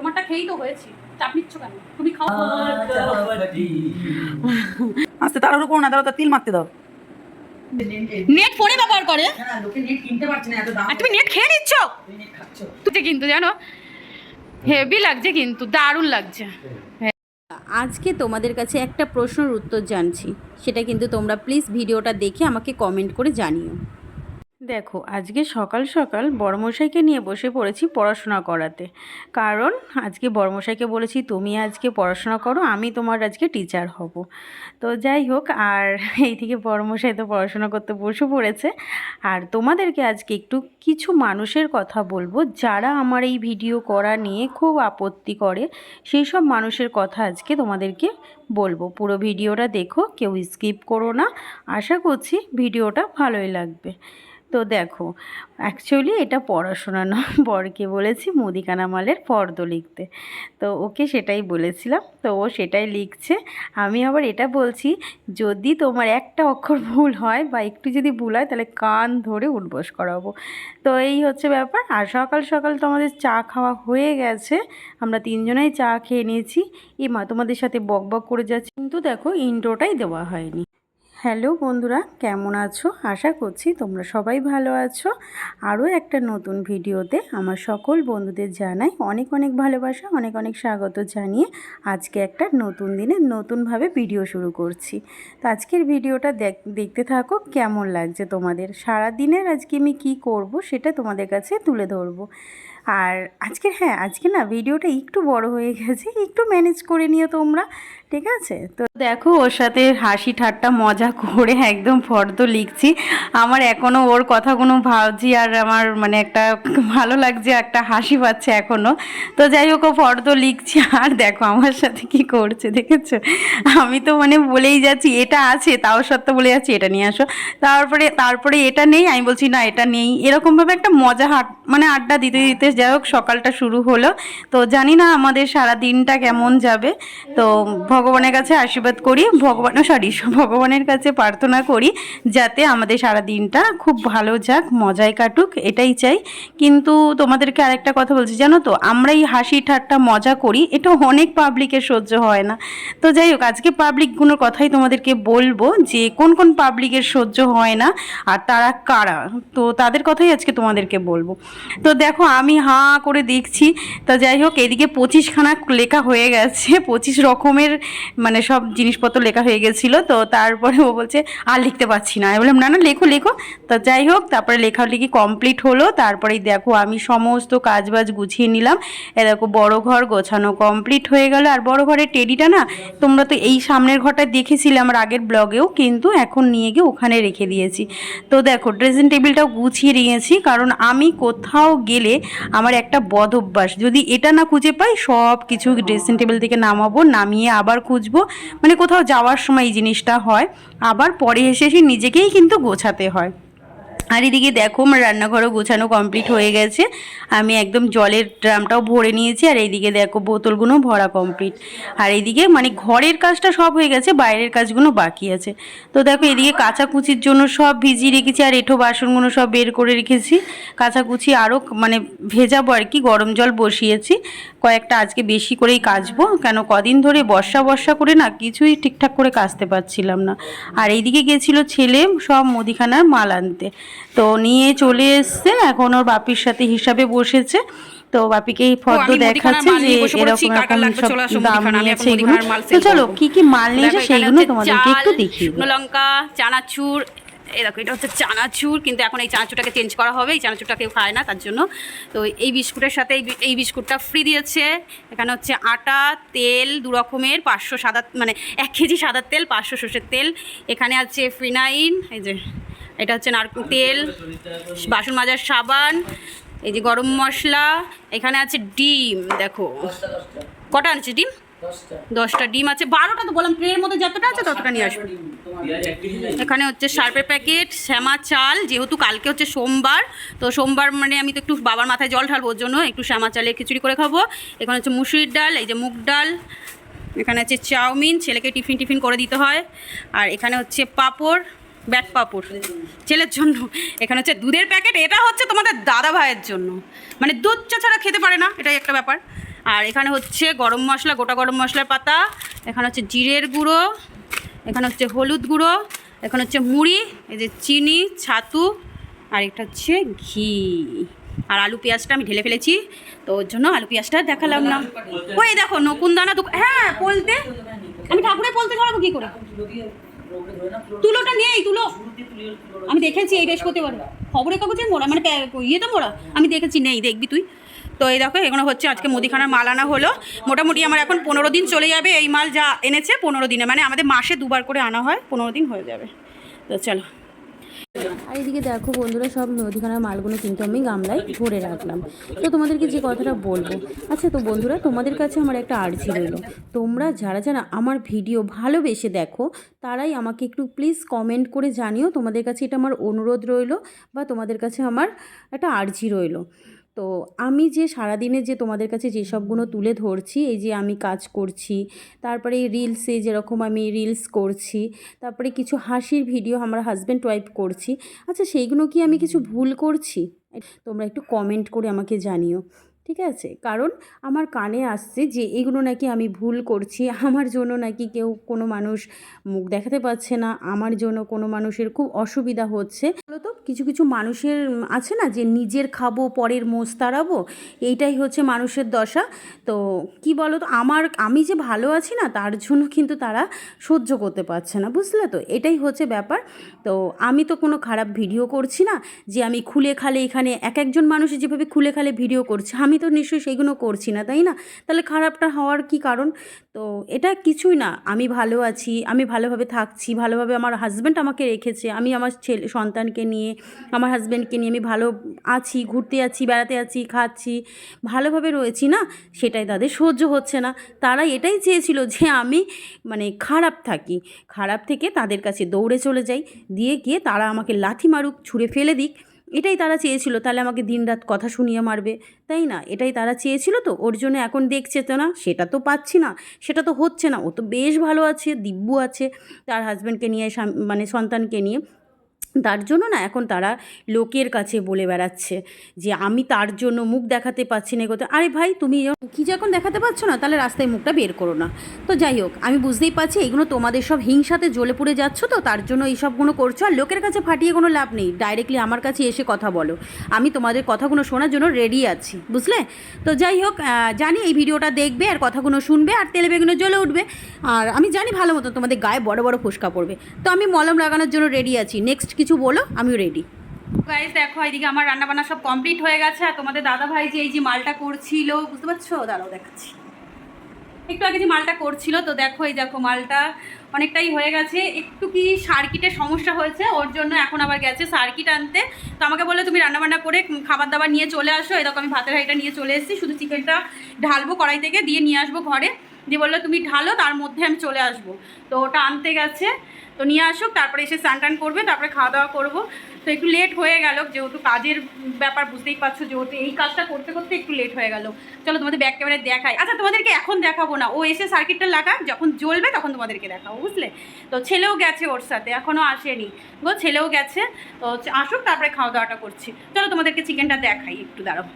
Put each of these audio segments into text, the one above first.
তোমারটা খেয়েই তো হয়েছি। চাপ নিচ্ছ কেন? তুমি খাও। আস্তে তাড়াহুড়ো করো না দাও তিল মারতে দাও। নেট ফোনে ব্যবহার করে? আর তুমি নেট খেয়ে নিচ্ছ? তুমি তুই কিন্তু জানো? হেভি লাগছে কিন্তু দারুণ লাগছে। আজকে তোমাদের কাছে একটা প্রশ্নের উত্তর জানছি। সেটা কিন্তু তোমরা প্লিজ ভিডিওটা দেখে আমাকে কমেন্ট করে জানিও। দেখো, আজকে সকাল সকাল বড়মশাইকে নিয়ে বসে পড়েছি পড়াশোনা করাতে। কারণ আজকে বড়মশাইকে বলেছি, তুমি আজকে পড়াশোনা করো, আমি তোমার আজকে টিচার হব। তো যাই হোক, আর এইদিকে বড়মশাই তো পড়াশোনা করতে বসে পড়েছে। আর তোমাদেরকে আজকে একটু কিছু মানুষের কথা বলব, যারা আমার এই ভিডিও করা নিয়ে খুব আপত্তি করে সেই সব মানুষের কথা আজকে তোমাদেরকে বলব। পুরো ভিডিওটা দেখো, কেউ স্কিপ করো না। আশা করছি ভিডিওটা ভালোই লাগবে। তো দেখো অ্যাকচুয়ালি এটা পড়াশোনা না বরকে বলেছি মুদিখানা মালের ফর্দ লিখতে। তো ওকে সেটাই বলেছিলাম, তো ও সেটাই লিখছে। আমি আবার এটা বলছি, যদি তোমার একটা অক্ষর ভুল হয় বা একটু যদি ভুল হয়, তাহলে কান ধরে উঠবস করাবো। তো এই হচ্ছে ব্যাপার। আর সকাল সকাল তো আমাদের চা খাওয়া হয়ে গেছে, আমরা তিনজনেই চা খেয়ে নিয়েছি। এ মা তোমাদের সাথে বক বক করে যাচ্ছি, কিন্তু দেখো ইন্ট্রোটাই দেওয়া হয়নি। হ্যালো বন্ধুরা, কেমন আছো? আশা করছি তোমরা সবাই ভালো আছো। আরও একটা নতুন ভিডিওতে আমার সকল বন্ধুদের জানাই অনেক অনেক ভালোবাসা, অনেক অনেক স্বাগত জানিয়ে আজকে একটা নতুন দিনে নতুনভাবে ভিডিও শুরু করছি। তো আজকের ভিডিওটা দেখ, দেখতে থাকো কেমন লাগছে তোমাদের। সারা দিনের আজকে আমি কি করব সেটা তোমাদের কাছে তুলে ধরবো। আর আজকে হ্যাঁ আজকে না ভিডিওটা একটু বড় হয়ে গেছে, একটু ম্যানেজ করে নিও তোমরা। ঠিক আছে? তো দেখো, ওর সাথে হাসি ঠাট্টা, মজা করে একদম ফর্দ লিখছি। আমার এখনও ওর কথাগুলো ভাবছি আর আমার মানে একটা ভালো লাগছে, একটা হাসি পাচ্ছে এখনও তো যাই হোক, ও ফর্দ লিখছি। আর দেখো, আমার সাথে কি করছে, দেখেছ? আমি তো মানে বলেই যাচ্ছি, এটা আছে, তাও সত্ত্বেও বলে যাচ্ছি, এটা নিয়ে আসো। তারপরে তারপরে এটা নেই, আমি বলছি, না, এটা নেই। এরকমভাবে একটা মজা হাট মানে আড্ডা দিতে দিতে যাই হোক, সকালটা শুরু হলো। তো জানি না আমাদের সারা দিনটা কেমন যাবে। তো ভগবানের কাছে আশীর্বাদ করি, ভগবান সরি ভগবানের কাছে প্রার্থনা করি যাতে আমাদের সারা দিনটা খুব ভালো যাক মজায় কাটুক, এটাই চাই। কিন্তু তোমাদেরকে আরেকটা কথা বলছি, জানো তো, আমরা এই হাসি ঠাট্টা মজা করি, এটা অনেক পাবলিকের সহ্য হয় না। তো যাই হোক, আজকে পাবলিকগুলোর কথাই তোমাদেরকে বলব যে, কোন কোন পাবলিকের সহ্য হয় না, আর তারা কারা? তো তাদের কথাই আজকে তোমাদেরকে বলব। তো দেখো, আমি হাঁ করে দেখছি। তা যাই হোক, এদিকে পঁচিশখানা লেখা হয়ে গেছে, পঁচিশ রকমের মানে সব জিনিসপত্র লেখা হয়ে গেছিল, তো তারপরে ও বলছে, আর লিখতে পারছি না। আমি বললাম, না না, লেখো লেখো। তো যাই হোক, তারপরে লেখালেখি কমপ্লিট হলো তারপরেই দেখো আমি সমস্ত কাজবাজ গুছিয়ে নিলাম। এ দেখো, বড় ঘর গোছানো কমপ্লিট হয়ে গেল। আর বড় ঘরের টেডিটা না, তোমরা তো এই সামনের ঘরটা দেখেছিলে আমার আগের ব্লগেও, কিন্তু এখন নিয়ে গিয়ে ওখানে রেখে দিয়েছি। তো দেখো ড্রেসিং টেবিলটাও গুছিয়ে নিয়েছি, কারণ আমি কোথাও গেলে আমার একটা বদ অভ্যাস। যদি এটা না খুঁজে পাই সব কিছু ড্রেসিং টেবিল থেকে নামাবো, নামিয়ে আবার খুঁজবো। মানে কোথাও যাওয়ার সময় এই জিনিসটা হয়। আবার পরে এসে এসে নিজেকেই কিন্তু গোছাতে হয়। আর এদিকে দেখো আমার রান্নাঘরও গোছানো কমপ্লিট হয়ে গেছে। আমি একদম জলের ড্রামটাও ভরে নিয়েছি আর এইদিকে দেখো বোতলগুলো ভরা কমপ্লিট আর এইদিকে মানে ঘরের কাজটা সব হয়ে গেছে, বাইরের কাজগুলো বাকি আছে। তো দেখো এদিকে কাচাকুচির জন্য সব ভিজিয়ে রেখেছি আর এঁঠো বাসনগুলো সব বের করে রেখেছি। কাচাকুচি আরও মানে ভেজাবো আর কি, গরম জল বসিয়েছি। কয়েকটা আজকে বেশি করেই কাচবো, কেন কদিন ধরে বর্ষা বর্ষা করে না কিছুই ঠিকঠাক করে কাচতে পারছিলাম না। আর এইদিকে গেছিল ছেলে সব মুদিখানার মাল আনতে। তো নিয়ে চলে এসছে। এখন ওর বাপির সাথে হিসাবে বসেছে। তো বাপিকে এই ফর্দ দেখাচ্ছে যে এরকম এরকম সব দাম নিয়েছে এগুলো। তো চলো কি কি মাল নিয়েছে সেইগুলো তোমাদেরকে একটু শুকনো লঙ্কা চানাচুর এই দেখো এটা হচ্ছে চানাচুর কিন্তু এখন এই চানাচুরটাকে চেঞ্জ করা হবে এই চানাচুরটা কেউ খায় না তার জন্য। তো এই বিস্কুটের সাথে এই এই বিস্কুটটা ফ্রি দিয়েছে। এখানে হচ্ছে আটা তেল দু রকমের পাঁচশো সাদা মানে এক কেজি সাদা তেল পাঁচশো সর্ষের তেল। এখানে আছে ফিনাইন এই যে এটা হচ্ছে নারকেল তেল, বাসন মাজার সাবান, এই যে গরম মশলা, এখানে আছে ডিম, দেখো। কটা আনছে ডিম? দশটা ডিম আছে, বারোটা তো বললাম ট্রেনের মধ্যে যতটা আছে ততটা নিয়ে আসবে। এখানে হচ্ছে সার্পের প্যাকেট, শ্যামা চাল, যেহেতু কালকে হচ্ছে সোমবার, তো সোমবার মানে আমি তো একটু বাবার মাথায় জল ঢালবো ওর জন্য, একটু শ্যামা চালের খিচুড়ি করে খাব। এখানে হচ্ছে মুসুরির ডাল, এই যে মুগ ডাল, এখানে হচ্ছে চাউমিন, ছেলেকে টিফিন টিফিন করে দিতে হয়। আর এখানে হচ্ছে পাঁপড় ব্যাট পাঁপড়। ছেলের জন্য। এখানে হচ্ছে দুধের প্যাকেট, এটা হচ্ছে তোমাদের দাদা ভাইয়ের জন্য। মানে দুধ চা ছাড়া খেতে পারে না, এটাই একটা ব্যাপার। আর এখানে হচ্ছে গরম মশলা, গোটা গরম মশলার পাতা। এখানে হচ্ছে জিরের গুঁড়ো। এখানে হচ্ছে হলুদ গুঁড়ো। এখানে হচ্ছে মুড়ি, এই যে চিনি, ছাতু, আর এটা হচ্ছে ঘি। আর আলু পেঁয়াজটা আমি ঢেলে ফেলেছি, তো ওর জন্য আলু পেঁয়াজটা দেখালাম না। ওই দেখো নকুন দানা হ্যাঁ বলতে আমি ঠাকুরের বলতে ছড়াবো কি করে? তুলোটা নেই তুলো। আমি দেখেছি এই বৃহস্পতিবার। খবরের কাগজে মোড়া মানে ইয়ে ইয়েতে মোড়া। আমি দেখেছি, নেই, দেখবি তুই। তো এই দেখো এগুলো হচ্ছে আজকে মুদিখানার মাল আনা হলো। মোটামুটি আমার এখন পনেরো দিন চলে যাবে, এই মাল যা এনেছে, পনেরো দিনে। মানে আমাদের মাসে দুবার করে আনা হয়, পনেরো দিন হয়ে যাবে। তো চলো। আর এদিকে দেখো বন্ধুরা, সব নদীখানার মালগুলো কিন্তু আমি গামলায় ভরে রাখলাম। তো তোমাদেরকে যে কথাটা বলব আচ্ছা তো বন্ধুরা, তোমাদের কাছে আমার একটা আর্জি রইল। তোমরা যারা যারা আমার ভিডিও ভালোবেসে দেখো, তারাই আমাকে একটু প্লিজ কমেন্ট করে জানিও তোমাদের কাছে এটা আমার অনুরোধ রইল বা তোমাদের কাছে আমার একটা আর্জি রইল। তো আমি যে সারাদিনে যে তোমাদের কাছে যেসবগুলো তুলে ধরছি, এই যে আমি কাজ করছি, তারপরে এই রিলসে যেরকম আমি রিলস করছি, তারপরে কিছু হাসির ভিডিও আমার হাজব্যান্ড ওয়াইফ করছি আচ্ছা সেইগুলো কি আমি কিছু ভুল করছি? তোমরা একটু কমেন্ট করে আমাকে জানিও। ঠিক আছে? কারণ আমার কানে আসছে যে এগুলো নাকি আমি ভুল করছি, আমার জন্য নাকি কেউ কোনো মানুষ মুখ দেখাতে পারছে না, আমার জন্য কোনো মানুষের খুব অসুবিধা হচ্ছে। বলতো, কিছু কিছু মানুষের আছে না যে নিজের খাব, পরের মোষ তাড়াবো, এইটাই হচ্ছে মানুষের দশা। তো কি বলো তো আমার, আমি যে ভালো আছি না, তার জন্য কিন্তু তারা সহ্য করতে পারছে না, বুঝলে তো? এটাই হচ্ছে ব্যাপার। তো আমি তো কোনো খারাপ ভিডিও করছি না যে আমি খুলে খালে এখানে এক একজন মানুষ যেভাবে খুলে খালে ভিডিও করছে আমি তো নিশ্চয়ই সেইগুলো করছি না, তাই না? তাহলে খারাপটা হওয়ার কি কারণ? তো এটা কিছুই না, আমি ভালো আছি, আমি ভালোভাবে থাকছি, ভালোভাবে আমার হাজব্যান্ড আমাকে রেখেছে, আমি আমার ছেলে, সন্তানকে নিয়ে, আমার হাজব্যান্ডকে নিয়ে আমি ভালো আছি, ঘুরতে আছি বেড়াতে আছি খাচ্ছি, ভালোভাবে রয়েছি না? সেটাই তাদের সহ্য হচ্ছে না। তারা এটাই চেয়েছিল যে আমি মানে খারাপ থাকি। খারাপ থেকে তাদের কাছে দৌড়ে চলে যাই, দিয়ে গিয়ে তারা আমাকে লাথি মারুক, ছুঁড়ে ফেলে দিক এটাই তারা চেয়েছিল, তাহলে আমাকে দিন রাত কথা শুনিয়ে মারবে। তাই না? এটাই তারা চেয়েছিল তো, ওর জন্য এখন দেখছে তো না, সেটা তো পাচ্ছি না, সেটা তো হচ্ছে না। ও তো বেশ ভালো আছে, দিব্যু আছে, তার হাজব্যান্ডকে নিয়ে মানে সন্তানকে নিয়ে। তার জন্য না এখন তারা লোকের কাছে বলে বেড়াচ্ছে যে আমি তার জন্য মুখ দেখাতে পাচ্ছি না এগোতে। আরে ভাই, তুমি কি যখন দেখাতে পারছ না? তাহলে রাস্তায় মুখটা বের করো না। তো যাই হোক, আমি বুঝতেই পারছি এগুলো তোমাদের সব হিংসাতে জ্বলে পড়ে যাচ্ছ তো, তার জন্য এই সবগুলো করছ আর লোকের কাছে ফাটিয়ে কোনো লাভ নেই। ডাইরেক্টলি আমার কাছে এসে কথা বলো। আমি তোমাদের কথাগুলো শোনার জন্য রেডি আছি, বুঝলে? তো যাই হোক জানি এই ভিডিওটা দেখবে আর কথাগুলো শুনবে আর তেলে বেগুনে জ্বলে উঠবে। আর আমি জানি ভালো মতো তোমাদের গায়ে বড় বড় ফুসকা পড়বে। তো আমি মলম লাগানোর জন্য রেডি আছি। নেক্সট কিছু বলো, আমিও রেডি গাইজ দেখো, এদিকে আমার রান্না বান্না সব কমপ্লিট হয়ে গেছে আর তোমাদের দাদা ভাই যে এই যে মালটা করছিল, বুঝতে পারছ? দাঁড়াও, দেখাচ্ছি। একটু আগে যে মালটা করছিল, তো দেখো, এই দেখো মালটা অনেকটাই হয়ে গেছে। একটু কি সার্কিটের সমস্যা হয়েছে, ওর জন্য এখন আবার গেছে সার্কিট আনতে। তো আমাকে বলল, তুমি রান্নাবান্না করে খাবার দাবার নিয়ে চলে আসো। দেখো, আমি ভাতের হাঁড়িটা নিয়ে চলে এসেছি। শুধু চিকেনটা ঢালবো কড়াই থেকে, দিয়ে নিয়ে আসব ঘরে। দিয়ে বলল, তুমি ঢালো, তার মধ্যে আমি চলে আসব। তো ওটা আনতে গেছে। তো নিয়ে আসুক, তারপরে এসে স্নান টান করবে, তারপরে খাওয়া দাওয়া করব। তো একটু লেট হয়ে গেল, যেহেতু কাজের ব্যাপার বুঝতেই পারছ, যেহেতু এই কাজটা করতে করতে একটু লেট হয়ে গেল। চলো তোমাদের ব্যাক ক্যামেরায় দেখাই। আচ্ছা তোমাদেরকে এখন দেখাবো না। ও এসে সার্কিটটা লাগাক, যখন জ্বলবে তখন তোমাদেরকে দেখাবো, বুঝলে? তো ছেলেও গেছে ওর সাথে এখনও আসেনি। গো, ছেলেও গেছে। তো আসুক, তারপরে খাওয়া দাওয়াটা করছি। চলো তোমাদেরকে চিকেনটা দেখাই, একটু দাঁড়াও।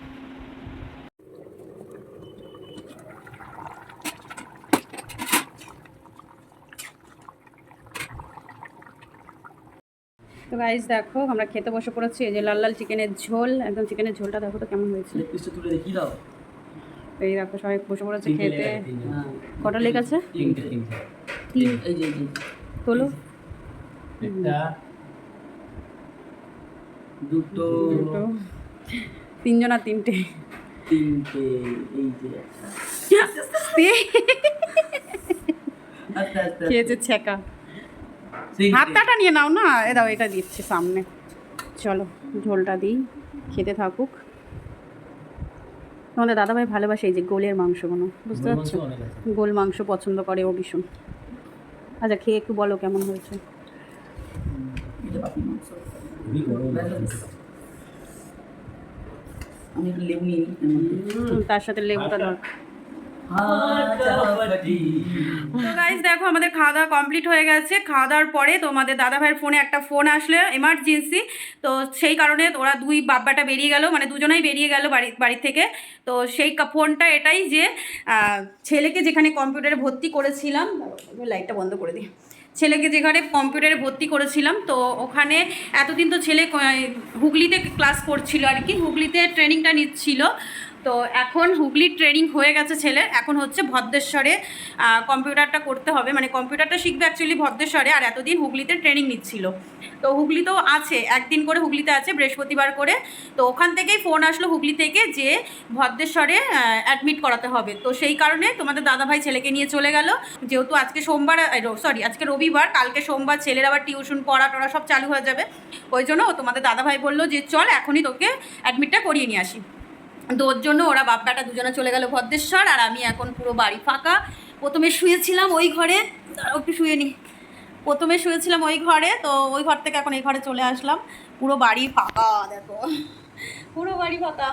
তো গাইজ দেখো আমরা খেতে বসে পড়েছি। এই যে লাল লাল চিকেনের ঝোল একদম চিকেনের ঝোলটা দেখো তো কেমন হয়েছে। পিসটা তুলে দেখি দাও? এই দেখো সবাই বসে পড়েছে খেতে। হ্যাঁ। কটা লেগ আছে? তিনটে তিনটে। তিন। এই যে তোলো। একটা দুটো। দুটো। তিনজন আর তিনটে। তিনটে এই যে খেয়েছে ছেঁকা হাতটাটা নিয়ে নাও না। এ দাও এটা দিচ্ছে সামনে। চলো ঝোলটা দিই খেতে থাকুক। তোমাদের দাদাভাই ভালোবাসে এই যে গোলের মাংসগুলো বুঝতে পারছ। গোল মাংস পছন্দ করে ও ভীষণ। আচ্ছা খেয়ে একটু বলো কেমন হয়েছে? তার সাথে লেবুটা দরকার। তো গাইজ দেখো, আমাদের খাওয়া দাওয়া কমপ্লিট হয়ে গেছে। খাওয়া দাওয়ার পরে তোমাদের দাদাভাইয়ের ফোনে একটা ফোন আসলে এমার্জেন্সি তো সেই কারণে ওরা দুই বাব্বাটা বেরিয়ে গেল মানে দুজনেই বেরিয়ে গেল বাড়ি বাড়ি থেকে। তো সেই ফোনটা এটাই যে ছেলেকে যেখানে কম্পিউটারে ভর্তি করেছিলাম লাইটটা বন্ধ করে দিই। ছেলেকে যেখানে কম্পিউটারে ভর্তি করেছিলাম, তো ওখানে এতদিন তো ছেলে হুগলিতে ক্লাস করছিল আর কি। হুগলিতে ট্রেনিংটা নিচ্ছিল। তো এখন হুগলির ট্রেনিং হয়ে গেছে ছেলে। এখন হচ্ছে ভদ্রেশ্বরে কম্পিউটারটা করতে হবে। মানে কম্পিউটারটা শিখবে অ্যাকচুয়ালি ভদ্রেশ্বরে, আর এতদিন হুগলিতে ট্রেনিং নিচ্ছিল। তো হুগলিতেও আছে, একদিন করে হুগলিতে আছে, বৃহস্পতিবার করে। তো ওখান থেকেই ফোন আসলো হুগলি থেকে যে ভদ্রেশ্বরে অ্যাডমিট করাতে হবে। তো সেই কারণে তোমাদের দাদাভাই ছেলেকে নিয়ে চলে গেল। যেহেতু আজকে সোমবার সরি আজকে রবিবার, কালকে সোমবার ছেলের আবার টিউশন পড়া টড়া সব চালু হয়ে যাবে। ওই জন্য তোমাদের দাদাভাই বলল যে, চল, এখনই তোকে অ্যাডমিটটা করিয়ে নিয়ে আসি। তো ওর জন্য ওরা বাপ বেটা দুজনে চলে গেল ভদ্রেশ্বর, আর আমি এখন পুরো বাড়ি ফাঁকা। প্রথমে শুয়েছিলাম ওই ঘরে একটু শুয়ে নি প্রথমে শুয়েছিলাম ওই ঘরে, তো ওই ঘর থেকে এখন এই ঘরে চলে আসলাম। পুরো বাড়ি ফাঁকা, দেখো। পুরো বাড়ি ফাঁকা।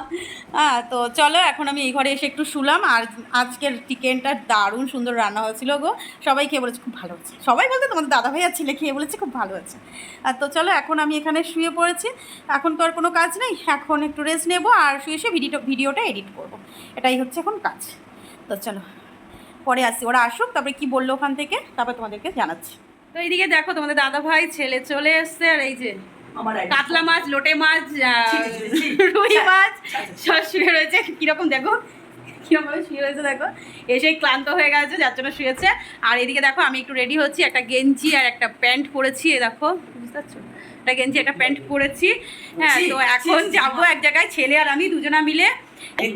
হ্যাঁ তো চলো, এখন আমি এই ঘরে এসে একটু শুলাম। আর আজকের চিকেনটা দারুণ সুন্দর রান্না হয়েছিল গো। সবাই খেয়ে বলেছে, খুব ভালো হচ্ছে সবাই বলতে, তোমাদের দাদা ভাই আর ছেলে খেয়ে বলেছে, খুব ভালো হচ্ছে আর তো চলো, এখন আমি এখানে শুয়ে পড়েছি। এখন তো আর কোনো কাজ নেই। এখন একটু রেস্ট নেব আর শুয়ে এসে ভিডিও ভিডিওটা এডিট করব। এটাই হচ্ছে এখন কাজ। তো চলো, পরে আসি ওরা আসুক, তারপরে কি বলল ওখান থেকে, তারপর তোমাদেরকে জানাচ্ছি। তো এইদিকে দেখো, তোমাদের দাদা ভাই, ছেলে চলে এসছে। আর এই যে কাতলা মাছ লোটে মাছ। রুই মাছ আচ্ছা, আচ্ছা। সব শুয়ে রয়েছে। কীরকম দেখো? কিরকমভাবে শুয়ে রয়েছে দেখো? এসেই ক্লান্ত হয়ে গেছে যার জন্য শুয়েছে। আর এদিকে দেখো আমি একটু রেডি হচ্ছি। একটা গেঞ্জি আর একটা প্যান্ট পরেছি। এ দেখো বুঝতে পারছ? একটা গেঞ্জি একটা প্যান্ট পরেছি। হ্যাঁ তো এখন যাব এক জায়গায় ছেলে আর আমি দুজনা মিলে। एक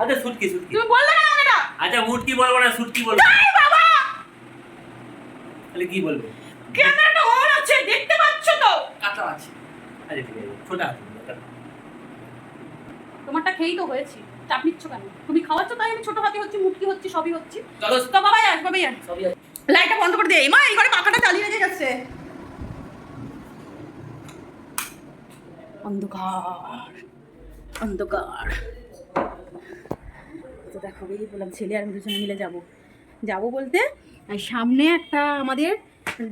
আচ্ছা সুটকি সুটকি। তুমি বললে কেন এটা? আচ্ছা উটকি বলব না সুটকি বলব। এই বাবা! তাহলে কি বলব? ক্যামেরাটা অন আছে দেখতে পাচ্ছ তো? কাটা আছে। আরে ঠিক আছে ছোট আছে তোমারটা খেয়েই তো হয়েছে। চাপ নিচ্ছ কেন? তুমি খাওয়াচ্ছ তাই আমি ছোট হাতে হচ্ছে মুটকি হচ্ছে সবই হচ্ছে। তো বাবাই আসবাবাই আস লাইটটা বন্ধ করে দিয়ে মা এই ঘরে পাখাটা চালিয়ে রেখে যাচ্ছে। অন্ধকার। অন্ধকার। তো দেখো এই বললাম ছেলে আর আমি দুজনে মিলে যাব। যাব বলতে সামনে একটা আমাদের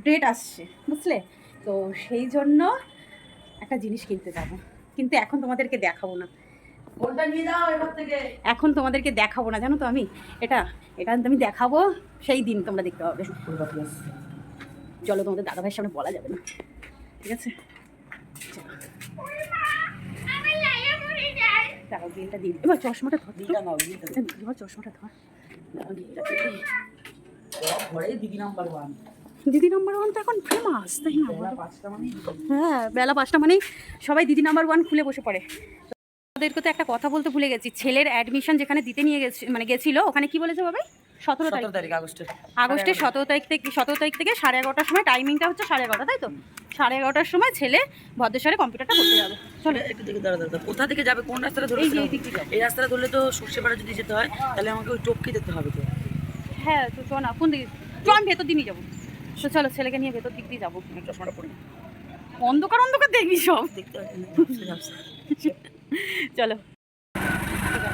ডেট আসছে বুঝলে? তো সেই জন্য একটা জিনিস কিনতে যাব। কিন্তু এখন তোমাদেরকে দেখাবো না। এখন তোমাদেরকে দেখাবো না জানো তো আমি? এটা এটা আমি দেখাবো সেই দিন তোমরা দেখতে পাবে। চলো তোমাদের দাদাভাইয়ের সামনে বলা যাবে না। ঠিক আছে। দাঁড়াও গেলটা দিন এবার চশমাটা ধর তো। নাও দিদা চশমাটা ধর। নাম্বার ওয়ান দিদি নাম্বার ওয়ান তো এখন ফেমাস তাই না? মানে হ্যাঁ বেলা পাঁচটা মানেই সবাই দিদি নাম্বার ওয়ান খুলে বসে পড়ে। ওদেরকে তো একটা কথা বলতে ভুলে গেছি ছেলের অ্যাডমিশন যেখানে দিতে নিয়ে গেছে মানে গেছিল ওখানে কি বলেছে বাবাই? সতেরো সতেরো তারিখ আগস্টের আগস্টের সতেরো তারিখ থেকে সতেরো তারিখ থেকে সাড়ে এগারোটার সময় টাইমিংটা হচ্ছে সাড়ে এগারোটা তাই তো? সাড়ে এগারোটার সময় ছেলে ভদ্রেশ্বরে কম্পিউটারটা করতে যাবে। চলো। একটু দেখে দাঁড়া দাঁড়া কোথা থেকে যাবে কোন রাস্তাটা ধরে এই দিক রাস্তাটা ধরলে তো সর্ষে পাড়া যদি যেতে হয় তাহলে আমাকে ওই টপকে যেতে হবে তো। হ্যাঁ তো চল না কোন দিকে? চ আমি ভেতর দিয়ে নিয়ে যাব। তো চলো ছেলেকে নিয়ে ভেতর দিক দিয়ে যাব। চশমাটা নিই। অন্ধকার অন্ধকার দেখবি সব। দেখতে। চলো।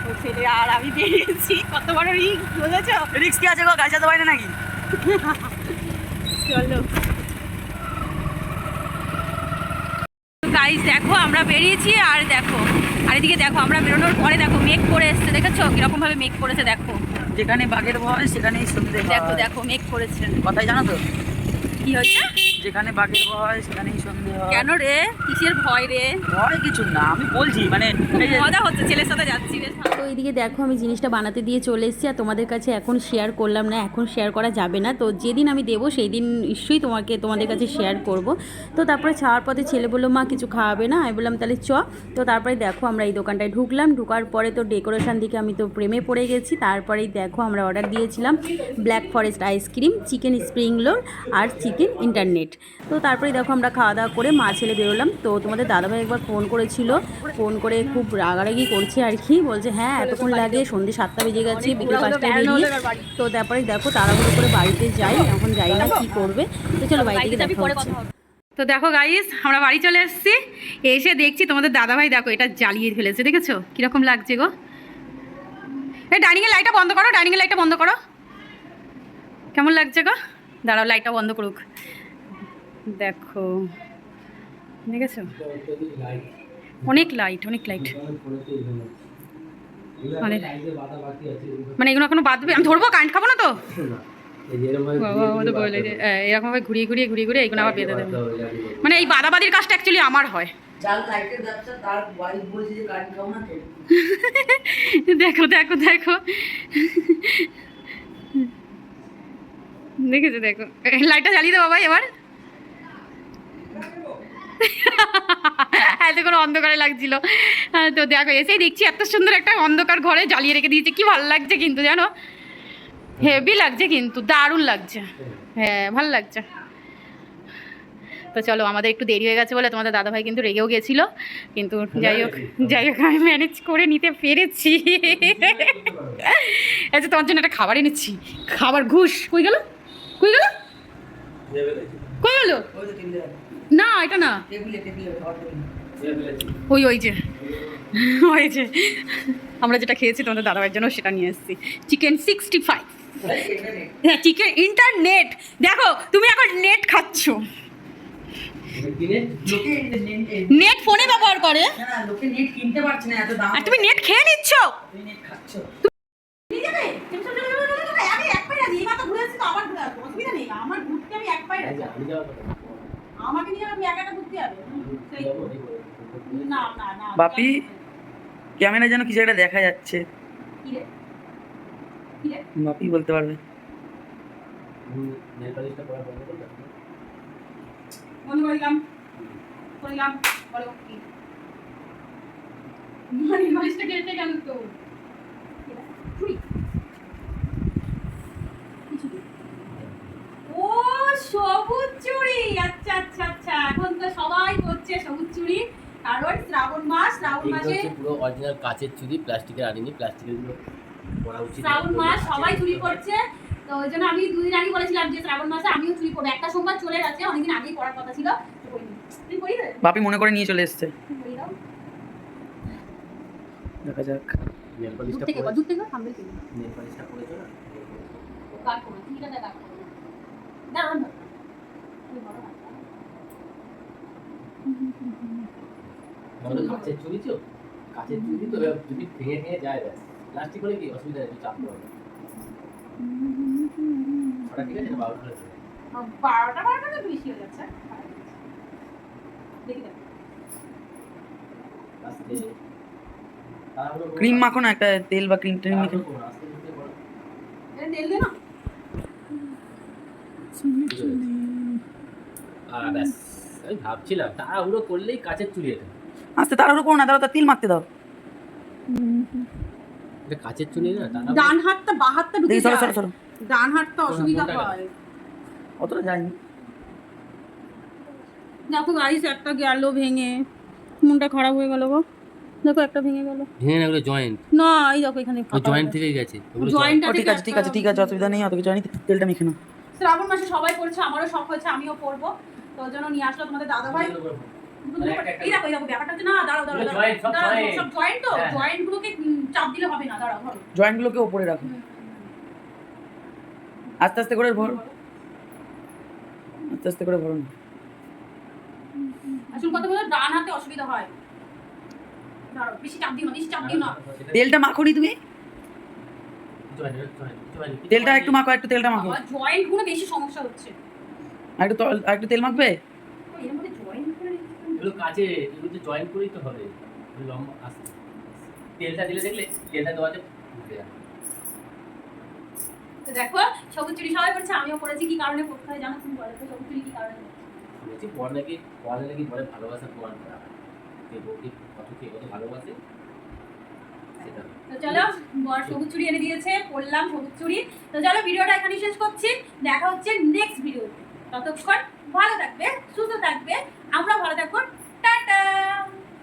দেখো ছেলে আর আমি বেরিয়েছি। কত বড় রিস্ক বুঝেছ? রিক্স কি আছে গো? গাড়ি চালাতে পারি না নাকি? চলো। গাইস দেখো আমরা বেরিয়েছি আর দেখো আর এদিকে দেখো আমরা বেরোনোর পরে দেখো মেঘ করে এসছে দেখেছ? কীরকম ভাবে মেঘ করেছে দেখো। যেখানে বাঘের ভয় সেখানেই সন্ধে দেখো দেখো মেঘ করেছে। কথাই জানো তো? কি হয়েছে? যেখানে বাঘের ভয় সেখানেই সন্ধে হয় কেন রে? কিসের ভয় রে? ভয় কিছু না আমি বলছি মানে মজা হচ্ছে ছেলের সাথে যাচ্ছি ভালো। তো এইদিকে দেখো আমি জিনিসটা বানাতে দিয়ে চলে এসেছি আর তোমাদের কাছে এখন শেয়ার করলাম না এখন শেয়ার করা যাবে না। তো যেদিন আমি দেবো সেই দিন নিশ্চয়ই তোমাকে তোমাদের কাছে শেয়ার করব। তো তারপরে ছাওয়ার পথে ছেলে বলল মা কিছু খাওয়াবে না? আমি বললাম তাহলে চ। তো তারপরে দেখো আমরা এই দোকানটায় ঢুকলাম ঢুকার পরে তো ডেকোরেশন দিকে আমি তো প্রেমে পড়ে গেছি। তারপরেই দেখো আমরা অর্ডার দিয়েছিলাম black forest ice cream chicken spring roll আর চিকেন ইন্টারনেট তো তারপরে দেখো আমরা খাওয়া দাওয়া করে মা ছেলে বেরোলাম। তো তোমাদের দাদাভাই একবার ফোন করেছিল। ফোন করে খুব রাগারাগি করছে আর কি। বলছে হ্যাঁ এতক্ষণ লাগে সন্ধ্যে সাতটা বেজে গেছে বিকেল পাঁচটায় বেরিয়ে। তো তারপরে দেখো তাড়াহুড়ো করে বাড়িতে যাই এখন যাই না কি করবে। তো চলো বাড়ি থেকে দেখা হচ্ছে। তো দেখো গাইস আমরা বাড়ি চলে এসেছি। এসে দেখছি তোমাদের দাদাভাই দেখো এটা জ্বালিয়ে ফেলেছে দেখেছ? কীরকম লাগছে গো? এই ডাইনিংয়ের লাইটটা বন্ধ করো ডাইনিংয়ের লাইটটা বন্ধ করো। কেমন লাগছে গো? দাঁড়াও লাইটটা বন্ধ করুক। দেখো দেখেছ অনেক লাইট অনেক লাইট মানে মানে এগুলো এখনও বাঁধবে? আমি ধরবো? কারেন্ট খাব না তো? এরকমভাবে ঘুরিয়ে ঘুরিয়ে ঘুরিয়ে ঘুরিয়ে এগুলো আবার বেঁধে দেবে। মানে এই বাদাবাদির কাজটা অ্যাকচুয়ালি আমার হয়। দেখো দেখো দেখো। দেখেছ দেখো। লাইটটা জ্বালিয়ে দেবো ভাই এবার? এত কোনো অন্ধকারে লাগছিল। হ্যাঁ, তো দেখো এসেই দেখছি এত সুন্দর একটা অন্ধকার ঘরে জ্বালিয়ে রেখে দিয়েছে। কি ভালো লাগছে কিন্তু জানো? হেভি লাগছে কিন্তু দারুণ লাগছে। হ্যাঁ ভালো লাগছে। তো চলো আমাদের একটু দেরি হয়ে গেছে বলে তোমাদের দাদাভাই কিন্তু রেগেও গেছিল। কিন্তু যাই হোক যাই হোক আমি ম্যানেজ করে নিতে পেরেছি। আচ্ছা তোমার জন্য একটা খাবার এনেছি। খাবার ঘুষ। কই গেল? কই গেল? কই গেল? না, এটা না। ওই ওই যে। ওই যে। আমরা যেটা খেয়েছি তোমাদের দাদাভাইয়ের জন্য, সেটা নিয়ে এসেছি। চিকেন সিক্সটি ফাইভ হ্যাঁ চিকেন ইন্টারনেট দেখো, তুমি এখন নেট খাচ্ছ। নেট ফোনে ব্যবহার করে? আর তুমি নেট খেয়ে নিচ্ছ? তুমি নেট খাচ্ছ আমাকে নিয়ে আমি একা একা ঘুরতে যাবে? না না না বাপি ক্যামেরা যেন কিছু একটা দেখা যাচ্ছে? বাপি বলতে পারবে। বন্ধ করে দিলাম বলো কি? মানে মালিশটা কেটে গেল তো? ও সবুজ চুড়ি। আচ্ছা আচ্ছা আচ্ছা এখন তো সবাই করছে সবুজ চুড়ি। কারণ শ্রাবণ মাস শ্রাবণ মাসে পুরো অরিজিনাল কাচের চুড়ি প্লাস্টিকের আনিনি প্লাস্টিকেরগুলো পরা। শ্রাবণ মাস সবাই চুরি করছে। তো ওই জন্য আমি দুদিন আগে বলেছিলাম যে শ্রাবণ মাসে আমিও চুরি করব একটা সোমবার চলে গেছে অনেকদিন আগেই পড়ার কথা ছিল। বাপি মনে করে নিয়ে চলে এসছে। দেখা যাক। নেল দূর থেকে দূর থেকে? নেল পালিশটা পরেছো না? কাট করো তিনটা করো দাঁড়ান বলো, কাচের তো? কাচের চুড়ি তো যদি ভেঙে ভেঙে যায় ব্যাস। প্লাস্টিক হলে কি অসুবিধা নেই? চাপ পড়বে ওটা ঠিক আছে বারো বারোটা বারোটা তো বেশি হয়ে যাচ্ছে। দেখি দেখ। আস্তে তাড়াহুড়ো করো ক্রিম না। মাখো না একটা তেল বা ক্রিম মেখে। এটা তেল দে না? ব্যাস আমি ভাবছিলাম তাড়াহুড়ো করলেই কাচের চুড়ি এটা আস্তে তাড়াহুড়ো করো না দাও তা তেল মাখতে দাও। এটা কাচের চুড়ি না ডান হাতটা বা হাতটা ঢুকে সরো সরো যায়। সরো ডান হাতটা অসুবিধা হয়। অতটা যায়নি। দেখো গাইস একটা গেল ভেঙে। মনটা খারাপ হয়ে গেল গো। দেখো একটা ভেঙে গেল। ভেঙে না ওগুলো জয়েন্ট না এই দেখো এখানে জয়েন্ট থেকেই গেছে জয়েন্ট ঠিক আছে ঠিক আছে ঠিক আছে অসুবিধা নেই অত কিছু জানি তেলটা মেখে নাও। শ্রাবণ মাসে সবাই করছে আমারও শখ হয়েছে আমিও করব তো ওই জন্য নিয়ে আসলো তোমাদের দাদা ভাই এই দেখো এই দেখো ব্যাপারটা হচ্ছে না দাঁড়াও দাঁড়াও দাঁড়াও। সব দাঁড়াও। সব জয়েন্ট তো হ্যাঁ। জয়েন্ট গুলোকে চাপ দিলে হবে না দাঁড়াও ধরো। জয়েন্টগুলোকে ওপরে রাখো। আস্তে আস্তে করে ভর। আস্তে আস্তে করে ভরো না। আসল কথা বলো ডান হাতে অসুবিধা হয়। দাঁড়াও বেশি চাপ দিও না বেশি চাপ দিও না। তেলটা মাখোনি তুমি? তেলটা একটু মাখো একটু তেলটা মাখো। জয়েন্টগুলো বেশি সমস্যা হচ্ছে। আর একটু আর একটু তেল মাখবে? এর মধ্যে জয়েন্ট করে এগুলো কাজে এগুলো তো জয়েন করেই তো হবে। এগুলো লম্বা আস্তে। তেলটা দিলে দেখলে তেলটা দেওয়াতে তো দেখো সবুজ চুরি সবাই করছে আমিও করেছি। কি কারণে করতে হয় জানো? তুমি বলো তো সবুজ চুরি কি কারণে? শুনেছি পর নাকি পরে নাকি পরে ভালোবাসার প্রমাণ করা কে বউকে কত কে কত ভালোবাসে তো চলো, বর সবুজ চুড়ি এনে দিয়েছে পড়লাম সবুজ চুড়ি। তো চলো, ভিডিওটা এখানে শেষ করছি। দেখা হচ্ছে নেক্সট ভিডিওতে। ততক্ষণ ভালো থাকবে, সুস্থ থাকবে। আমরা ভালো থাকব। টাটা!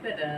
টাটা!